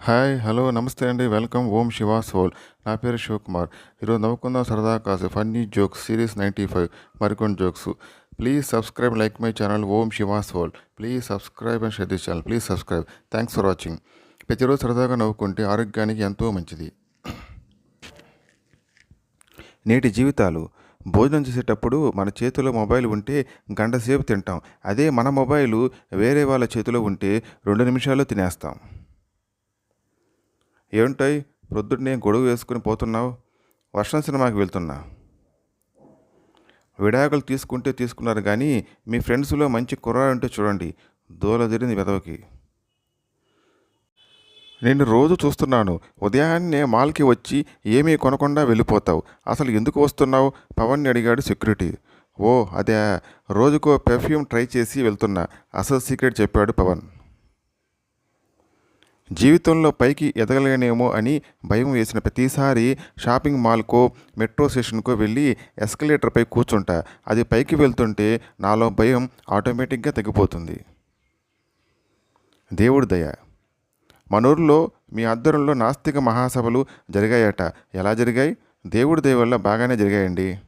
Hi hello నమస్తే అండి. Welcome Om Shiva soul. నా పేరు శివకుమార్. ఈరోజు నవ్వుకుందాం సరదా కాసు funny jokes series ninety five మరికొన్ని jokes. Please subscribe like my channel Om Shiva soul. Please subscribe and share this channel. Please subscribe. Thanks for watching. ప్రతిరోజు సరదాగా నవ్వుకుంటే ఆరోగ్యానికి ఎంతో మంచిది. నేటి జీవితాలు. భోజనం చేసేటప్పుడు మన చేతిలో మొబైల్ ఉంటే గంట సేపు తింటాం. అదే మన మొబైలు వేరే వాళ్ళ చేతిలో ఉంటే రెండు నిమిషాల్లో తినేస్తాం. ఏమిటాయి ప్రొద్దున్నే గొడుగు వేసుకుని పోతున్నావు? వర్షం సినిమాకి వెళ్తున్నా. విడాకులు తీసుకుంటే తీసుకున్నారు కానీ మీ ఫ్రెండ్స్లో మంచి కుర్రాడు ఉంటే చూడండి. దూలదిరింది జరిగింది వెదవకి నేను రోజు చూస్తున్నాను. ఉదయాన్నే మాల్కి వచ్చి ఏమీ కొనకుండా వెళ్ళిపోతావు. అసలు ఎందుకు వస్తున్నావు? పవన్ని అడిగాడు సెక్యూరిటీ. ఓ అదే. రోజుకో పెర్ఫ్యూమ్ ట్రై చేసి వెళ్తున్నా. అసలు సీక్రెట్ చెప్పాడు పవన్. జీవితంలో పైకి ఎదగలేనేమో అని భయం వేసిన ప్రతిసారి షాపింగ్ మాల్కో మెట్రో స్టేషన్కో వెళ్ళి ఎస్కలేటర్పై కూర్చుంటా. అది పైకి వెళ్తుంటే నాలో భయం ఆటోమేటిక్గా తగ్గిపోతుంది. దేవుడి దయ. మన మీ ఆధ్వర్యంలో నాస్తిక మహాసభలు జరిగాయట. ఎలా జరిగాయి? దేవుడి దయ వల్ల బాగానే జరిగాయండి.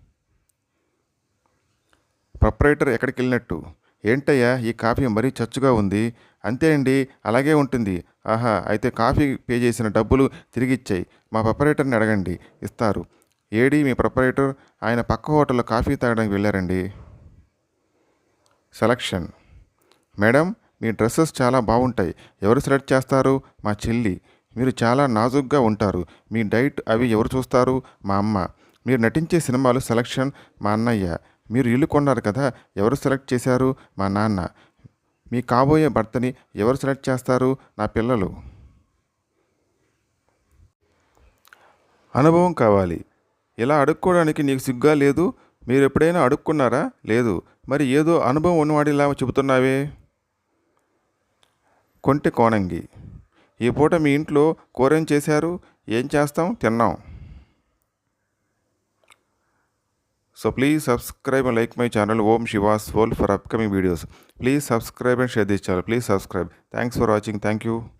ప్రొపరేటర్ ఎక్కడికి వెళ్ళినట్టు ఏంటయ్యా ఈ కాఫీ మరీ చచ్చుగా ఉంది. అంతే అండి అలాగే ఉంటుంది. ఆహా అయితే కాఫీ పే చేసిన డబ్బులు తిరిగి ఇచ్చాయి. మా ప్రపరేటర్ని అడగండి ఇస్తారు. ఏడి మీ ప్రపరేటర్ ఆయన పక్క హోటల్లో కాఫీ తాగడానికి వెళ్ళారండి. సెలక్షన్. మేడం మీ డ్రెస్సెస్ చాలా బాగుంటాయి. ఎవరు సెలెక్ట్ చేస్తారు? మా చెల్లి. మీరు చాలా నాజుగ్గా ఉంటారు. మీ డైట్ అవి ఎవరు చూస్తారు? మా అమ్మ. మీరు నటించే సినిమాలు సెలక్షన్ మా అన్నయ్య. మీరు ఇల్లు కొన్నారు కదా ఎవరు సెలెక్ట్ చేశారు? మా నాన్న. మీ కాబోయే భర్తని ఎవరు సెలెక్ట్ చేస్తారు? నా పిల్లలు. అనుభవం కావాలి. ఇలా అడుక్కోవడానికి నీకు సిగ్గా లేదు? మీరు ఎప్పుడైనా అడుక్కున్నారా? లేదు. మరి ఏదో అనుభవం ఉన్నవాడిలా చెబుతున్నావే? కొంటె కోణంగి ఈ పూట మీ ఇంట్లో కూరేం చేశారు? ఏం చేస్తాం? తిన్నాం. So please subscribe and like my channel Om Shiva's World for upcoming videos. Please subscribe and share this channel. Please subscribe. Thanks for watching. Thank you.